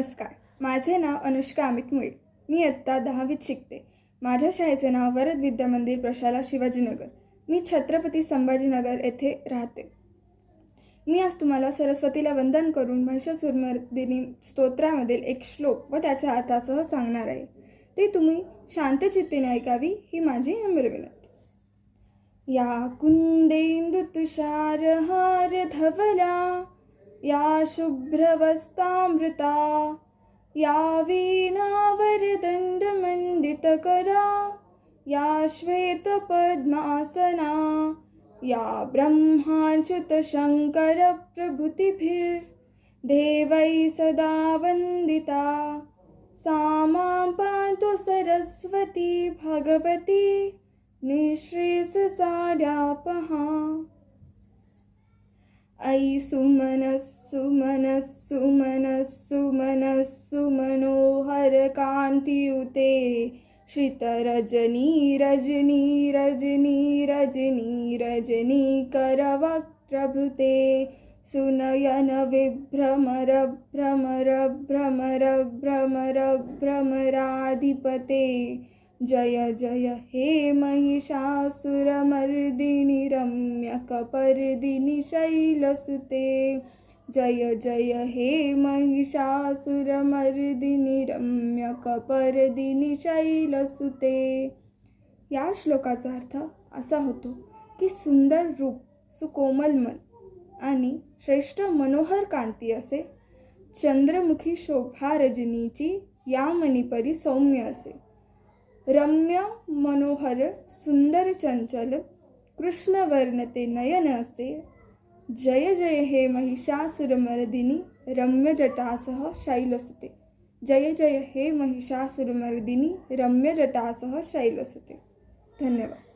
नमस्कार. माझे नाव अनुष्का अमित मुळे. मी आत्ता दहावीत शिकते. माझ्या शाळेचे नाव वरद विद्या मंदिर प्रशाला शिवाजीनगर. मी छत्रपती संभाजीनगर येथे राहते. मी आज तुम्हाला सरस्वतीला वंदन करून महिषासुरमर्दिनी स्तोत्रामधील एक श्लोक व त्याच्या अर्थासह सांगणार आहे. ते तुम्ही शांतचित्तीने ऐकावी ही माझी नम्र विनंती. या कुंदेंदु तुषारहार धवला या शुभ्रवस्तामृता या वीणावरदण्डमण्डितकरा या श्वेतपद्मासना या ब्रह्माच्युतशङ्करप्रभृतिभिर्देवैः सदा वन्दिता सा मां पातु सरस्वती भगवती निःश्रेषसाड्यापहा ऐ सुमनः सुमनः सुमनः सुमनोहर सुमनोहरकान्तियुते श्रितरजनी रजनी रजनी रजनी रजनी करवक्त्रभृते सुनयन विभ्रमर भ्रमर भ्रमर भ्रमर भ्रमराधिपते। जय जय हे महिषासुरमर्दिनि रम्यकपर्दिनि शैलसुते। जय जय हे महिषासुरमर्दिनि रम्यकपर्दिनि शैलसुते। या श्लोकाचा अर्थ असा होतो की सुंदर रूप सुकोमल मन आणि श्रेष्ठ मनोहर कांती असे चंद्रमुखी शोभा रजनीची या मणिपरी सौम्य असे। रम्य मनोहर सुंदर चंचल कृष्णवर्ण ते नयन असे जय जय हे महिषासुरमर्दिनी रम्य जटासह शैलसुते। जय जय हे महिषासुरमर्दिनी रम्य जटासह शैलसुते। धन्यवाद।